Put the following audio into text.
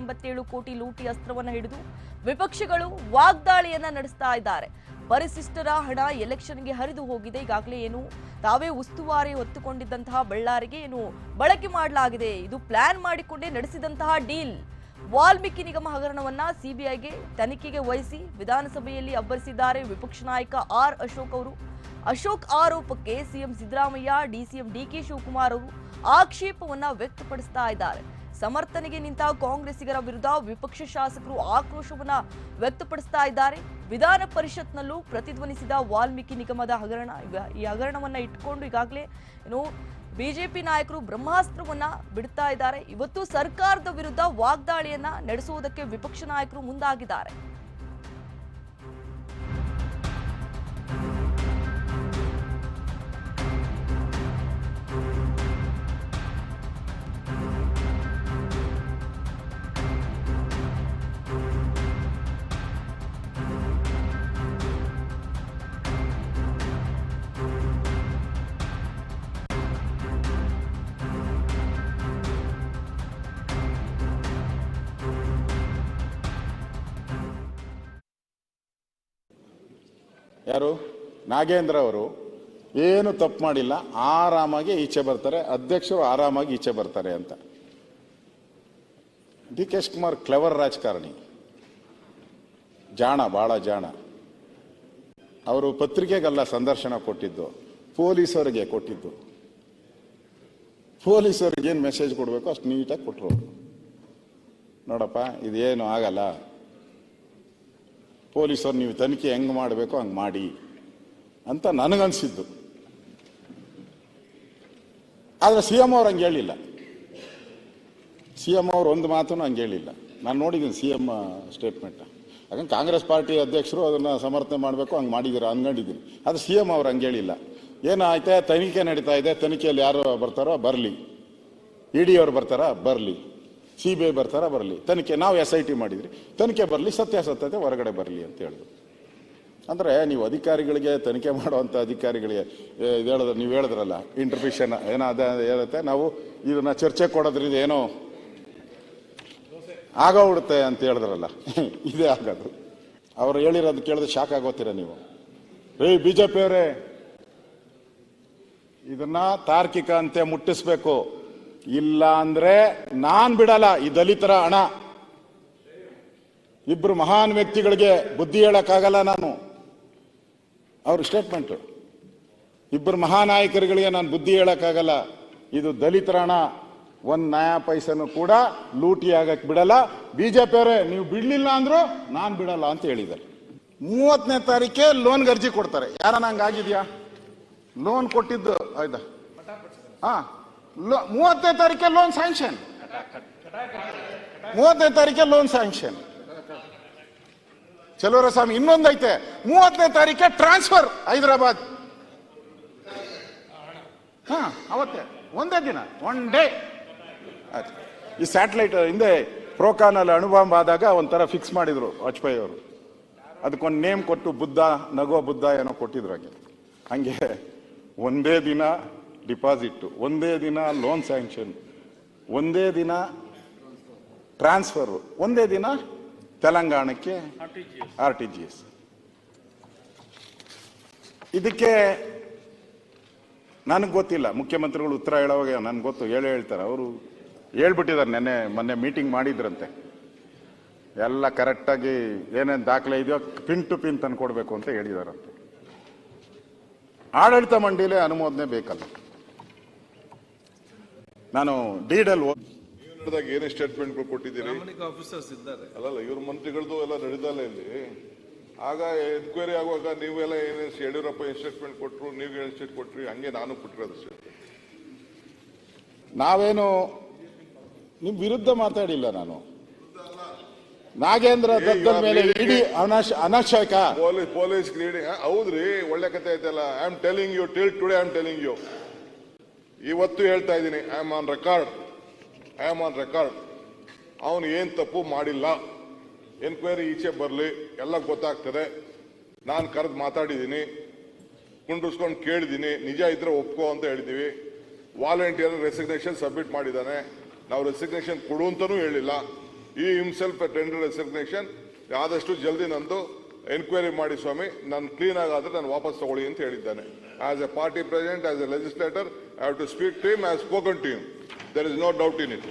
ಎಂಬತ್ತೇಳು ಕೋಟಿ ಲೂಟಿ ಅಸ್ತ್ರವನ್ನ ಹಿಡಿದು ವಿಪಕ್ಷಗಳು ವಾಗ್ದಾಳಿಯನ್ನ ನಡೆಸ್ತಾ ಇದ್ದಾರೆ. ಪರಿಶಿಷ್ಟರ ಹಣ ಎಲೆಕ್ಷನ್ಗೆ ಹರಿದು ಹೋಗಿದೆ. ಈಗಾಗಲೇ ಏನು, ತಾವೇ ಉಸ್ತುವಾರಿ ಹೊತ್ತುಕೊಂಡಿದ್ದಂತಹ ಬಳ್ಳಾರಿಗೆ ಏನು ಬಳಕೆ ಮಾಡಲಾಗಿದೆ. ಇದು ಪ್ಲಾನ್ ಮಾಡಿಕೊಂಡೇ ನಡೆಸಿದಂತಹ ಡೀಲ್. ವಾಲ್ಮೀಕಿ ನಿಗಮ ಹಗರಣವನ್ನ ಸಿಬಿಐಗೆ ತನಿಖೆಗೆ ವಹಿಸಿ ವಿಧಾನಸಭೆಯಲ್ಲಿ ಅಬ್ಬರಿಸಿದ್ದಾರೆ ವಿಪಕ್ಷ ನಾಯಕ ಆರ್ ಅಶೋಕ್ ಅವರು. ಅಶೋಕ್ ಆರೋಪಕ್ಕೆ CM Siddaramaiah DCM D K Shivakumar ಅವರು ಆಕ್ಷೇಪವನ್ನ ವ್ಯಕ್ತಪಡಿಸ್ತಾ ಇದ್ದಾರೆ. ಸಮರ್ಥನೆಗೆ ನಿಂತ ಕಾಂಗ್ರೆಸ್ಸಿಗರ ವಿರುದ್ಧ ವಿಪಕ್ಷ ಶಾಸಕರು ಆಕ್ರೋಶವನ್ನ ವ್ಯಕ್ತಪಡಿಸ್ತಾ ಇದ್ದಾರೆ. ವಿಧಾನ ಪರಿಷತ್ನಲ್ಲೂ ಪ್ರತಿಧ್ವನಿಸಿದ ವಾಲ್ಮೀಕಿ ನಿಗಮದ ಹಗರಣ ಈ ಹಗರಣವನ್ನ ಇಟ್ಕೊಂಡು ಈಗಾಗಲೇ ಏನು ಬಿಜೆಪಿ ನಾಯಕರು ಬ್ರಹ್ಮಾಸ್ತ್ರವನ್ನ ಬಿಡ್ತಾ ಇದ್ದಾರೆ. ಇವತ್ತು ಸರ್ಕಾರದ ವಿರುದ್ಧ ವಾಗ್ದಾಳಿಯನ್ನ ನಡೆಸುವುದಕ್ಕೆ ವಿಪಕ್ಷ ನಾಯಕರು ಮುಂದಾಗಿದ್ದಾರೆ. ಯಾರು? ನಾಗೇಂದ್ರ ಅವರು ಏನು ತಪ್ಪು ಮಾಡಿಲ್ಲ, ಆರಾಮಾಗಿ ಈಚೆ ಬರ್ತಾರೆ, ಅಧ್ಯಕ್ಷರು ಆರಾಮಾಗಿ ಈಚೆ ಬರ್ತಾರೆ ಅಂತ. ಡಿ ಕೆ ಕುಮಾರ್ ಕ್ಲೆವರ್ ರಾಜಕಾರಣಿ. ಜಾಣ ಭಾಳ ಜಾಣ. ಅವರು ಪತ್ರಿಕೆಗೆಲ್ಲ ಸಂದರ್ಶನ ಕೊಟ್ಟಿದ್ದು, ಪೊಲೀಸರಿಗೆ ಕೊಟ್ಟಿದ್ದು. ಪೊಲೀಸರಿಗೆ ಏನು ಮೆಸೇಜ್ ಕೊಡಬೇಕು, ಅಷ್ಟು ನೀಟಾಗಿ ಕೊಟ್ಟರು ನೋಡಪ್ಪ, ಇದೇನು ಆಗಲ್ಲ. ಪೊಲೀಸರು ನೀವು ತನಿಖೆ ಹೆಂಗೆ ಮಾಡಬೇಕು ಹಂಗೆ ಮಾಡಿ ಅಂತ ನನಗನ್ಸಿದ್ದು. ಆದರೆ ಸಿ ಎಂ ಅವ್ರು ಹಂಗೆ ಹೇಳಿಲ್ಲ. ಸಿ ಎಂ ಅವ್ರು ಒಂದು ಮಾತು ಹಂಗೆ ಹೇಳಿಲ್ಲ. ನಾನು ನೋಡಿದ್ದೀನಿ ಸಿ ಎಂ ಸ್ಟೇಟ್ಮೆಂಟ್. ಹಾಗಂಗೆ ಕಾಂಗ್ರೆಸ್ ಪಾರ್ಟಿ ಅಧ್ಯಕ್ಷರು ಅದನ್ನು ಸಮರ್ಥನೆ ಮಾಡಬೇಕು, ಹಂಗೆ ಮಾಡಿದ್ದೀರಾ ಅನ್ಕೊಂಡಿದ್ದೀನಿ. ಅದು ಸಿ ಎಂ ಅವ್ರು ಹಂಗೆ ಹೇಳಿಲ್ಲ. ಏನಾಯ್ತೆ ತನಿಖೆ ನಡೀತಾ ಇದೆ, ತನಿಖೆಯಲ್ಲಿ ಯಾರು ಬರ್ತಾರೋ ಬರಲಿ. ಇ ಡಿ ಅವ್ರು ಬರ್ತಾರಾ ಬರಲಿ. ಸಿ ಬಿ ಐ ಬರ್ತಾರೆ, ಬರಲಿ. ತನಿಖೆ, ನಾವು ಎಸ್ ಐ ಟಿ ಮಾಡಿದ್ರಿ. ತನಿಖೆ ಬರಲಿ, ಸತ್ಯಾಸತ್ಯತೆ ಹೊರಗಡೆ ಬರಲಿ ಅಂತ ಹೇಳಿದ್ರು. ಅಂದರೆ ನೀವು ಅಧಿಕಾರಿಗಳಿಗೆ ತನಿಖೆ ಮಾಡುವಂಥ ಅಧಿಕಾರಿಗಳಿಗೆ ಇದು ಹೇಳಿದ್ರೆ, ನೀವು ಹೇಳಿದ್ರಲ್ಲ ಇಂಟರ್ಫಿಷನ್ ಏನೋ ಅದ ಹೇಳುತ್ತೆ, ನಾವು ಇದನ್ನ ಚರ್ಚೆ ಕೊಡೋದ್ರಿಂದ ಏನೋ ಆಗೋಗ್ಬಿಡುತ್ತೆ ಅಂತ ಹೇಳಿದ್ರಲ್ಲ. ಇದೇ ಆಗೋದು. ಅವರು ಹೇಳಿರೋದು ಕೇಳಿದ್ರೆ ಶಾಕ್ ಆಗೋತೀರ ನೀವು? ರೇ ಬಿ ಜೆ ಪಿಯವರೇ ಇದನ್ನ ತಾರ್ಕಿಕ ಅಂತೆ ಮುಟ್ಟಿಸ್ಬೇಕು. ಇಲ್ಲ ಅಂದ್ರೆ ನಾನ್ ಬಿಡಲ್ಲ, ಈ ದಲಿತರ ಹಣ. ಇಬ್ರು ಮಹಾನ್ ವ್ಯಕ್ತಿಗಳಿಗೆ ಬುದ್ಧಿ ಹೇಳಕ್ಕಾಗಲ್ಲ ನಾನು. ಅವ್ರ ಸ್ಟೇಟ್ಮೆಂಟ್ ಇಬ್ಬರು ಮಹಾನಾಯಕರುಗಳಿಗೆ ನಾನು ಬುದ್ಧಿ ಹೇಳಕ್ಕಾಗಲ್ಲ. ಇದು ದಲಿತರ ಹಣ. ಒಂದು ನಯಾ ಪೈಸನು ಕೂಡ ಲೂಟಿ ಆಗಕ್ ಬಿಡಲ್ಲ. ಬಿಜೆಪಿ ಅವರೇ, ನೀವು ಬಿಡ್ಲಿಲ್ಲ ಅಂದ್ರು ನಾನು ಬಿಡಲ್ಲ ಅಂತ ಹೇಳಿದ್ದಾರೆ. ಮೂವತ್ತನೇ ತಾರೀಕೆ ಲೋನ್ಗೆ ಅರ್ಜಿ ಕೊಡ್ತಾರೆ. ಯಾರನ್ನ ಹಂಗಾಗಿದ್ಯಾ? ಲೋನ್ ಕೊಟ್ಟಿದ್ದು, ಆಯ್ತಾ? ಹಾ. ಮೂವತ್ತನೇ ತಾರೀಕೆ ಲೋನ್ ಸ್ಯಾಂಕ್ಷನ್ ಮೂವತ್ತನೇ ತಾರೀಕೆ ಲೋನ್ ಸ್ಯಾಂಕ್ಷನ್ ಚಲೋರ ಸ್ವಾಮಿ, ಇನ್ನೊಂದೈತೆ. ಮೂವತ್ತನೇ ತಾರೀಕೆ ಟ್ರಾನ್ಸ್ಫರ್ ಹೈದರಾಬಾದ್. ಹಾ, ಅವತ್ತೇ, ಒಂದೇ ದಿನ ಒನ್ ಡೇ ಈ ಸ್ಯಾಟಲೈಟ್ ಹಿಂದೆ ಪ್ರೋಕಾನಲ್ಲಿ ಅಣುಬಾಂಬ್ ಆದಾಗ ಒಂಥರ ಫಿಕ್ಸ್ ಮಾಡಿದ್ರು ವಾಜಪೇಯಿ ಅವರು. ಅದಕ್ಕೊಂದು ನೇಮ್ ಕೊಟ್ಟು ಬುದ್ಧ, ನಗೋ ಬುದ್ಧ ಏನೋ ಕೊಟ್ಟಿದ್ರು ಹಾಗೆ. ಹಂಗೆ ಒಂದೇ ದಿನ ಡಿಪಾಸಿಟ್. ಒಂದೇ ದಿನ ಲೋನ್ ಸ್ಯಾಂಕ್ಷನ್. ಒಂದೇ ದಿನ ಟ್ರಾನ್ಸ್ಫರ್. ಒಂದೇ ದಿನ ತೆಲಂಗಾಣಕ್ಕೆ ಆರ್ ಟಿ ಜಿ ಎಸ್. ಇದಕ್ಕೆ ನನಗೆ ಗೊತ್ತಿಲ್ಲ. ಮುಖ್ಯಮಂತ್ರಿಗಳು ಉತ್ತರ ಹೇಳೋವಾಗ ನನ್ಗೆ ಗೊತ್ತು. ಹೇಳಿ ಹೇಳ್ತಾರೆ. ಅವರು ಹೇಳ್ಬಿಟ್ಟಿದ್ದಾರೆ ನೆನ್ನೆ, ಮೊನ್ನೆ ಮೀಟಿಂಗ್ ಮಾಡಿದ್ರಂತೆ. ಎಲ್ಲ ಕರೆಕ್ಟಾಗಿ ಏನೇನು ದಾಖಲೆ ಇದೆಯೋ ಪಿನ್ ಟು ಪಿನ್ ತಂದು ಕೊಡಬೇಕು ಅಂತ ಹೇಳಿದಾರಂತೆ. ಆಡಳಿತ ಮಂಡಳಿ ಅನುಮೋದನೆ ಬೇಕಲ್ಲ. ನಾನು ಡೀಡಲ್ ನಡೆದಾಗ ಏನೇ ಸ್ಟೇಟ್ಮೆಂಟ್ ಕೊಟ್ಟಿದ್ದೀರಿ? ಆಫೀಸರ್ಸ್ ಇದ್ದಾರೆ. ಅಲ್ಲಲ್ಲ ಇವ್ರ ಮಂತ್ರಿಗಳದ್ದು ಎಲ್ಲ ನಡೆದಲ್ಲ ಇಲ್ಲಿ? ಆಗ ಎನ್ಕ್ವೈರಿ ಆಗುವಾಗ ನೀವೆಲ್ಲ ಏನೇ ಯಡಿಯೂರಪ್ಪ ಏನ್ ಸ್ಟೇಟ್ಮೆಂಟ್ ಕೊಟ್ಟರು ನೀವು ಏನ್ ಸ್ಟೇಟ್ ಕೊಟ್ರಿ ಹಂಗೆ ನಾನು ಕೊಟ್ಟಿರೋದು ನಾವೇನು ನಿಮ್ ವಿರುದ್ಧ ಮಾತಾಡಿಲ್ಲ ನಾನು. ನಾಗೇಂದ್ರ ದತ್ತದ ಮೇಲೆ ಇಡಿ ಅನಾಶ ಅನಶಕ. ಪೊಲೀಸ್ ಪೊಲೀಸ್ ಕ್ರೀಡೆ ಹೌದ್ರಿ ಒಳ್ಳೆ ಕತೆ ಐತಲ್ಲ. I am telling you till today I am telling you ಇವತ್ತು ಹೇಳ್ತಾ ಇದ್ದೀನಿ I am on record I am on record ಅವನು ಏನು ತಪ್ಪು ಮಾಡಿಲ್ಲ. ಎನ್ಕ್ವೈರಿ ಈಚೆ ಬರಲಿ, ಎಲ್ಲ ಗೊತ್ತಾಗ್ತದೆ. ನಾನು ಕರೆದು ಮಾತಾಡಿದ್ದೀನಿ ಕುಂಡ್ರಿಸ್ಕೊಂಡು ಕೇಳಿದ್ದೀನಿ ನಿಜ ಇದ್ರೆ ಒಪ್ಕೋ ಅಂತ ಹೇಳಿದ್ದೀವಿ ವಾಲಂಟಿಯರ್ ರೆಸಿಗ್ನೇಷನ್ ಸಬ್ಮಿಟ್ ಮಾಡಿದ್ದಾನೆ. ನಾವು ರೆಸಿಗ್ನೇಷನ್ ಕೊಡು ಅಂತನೂ ಹೇಳಿಲ್ಲ. ಈ ಹಿಮ್ಸೆಲ್ಫ್ ಟೆಂಡರ್ ರೆಸಿಗ್ನೇಷನ್ ಆದಷ್ಟು ಜಲ್ದಿ ನಂದು ಎನ್ಕ್ವೈರಿ ಮಾಡಿ ಸ್ವಾಮಿ, ನಾನು ಕ್ಲೀನ್ ಆಗಾದ್ರೆ ನಾನು ವಾಪಸ್ ತಗೊಳ್ಳಿ ಅಂತ ಹೇಳಿದ್ದಾನೆ. As a party president as a legislator I have to speak to him as spoken to him there is no doubt in it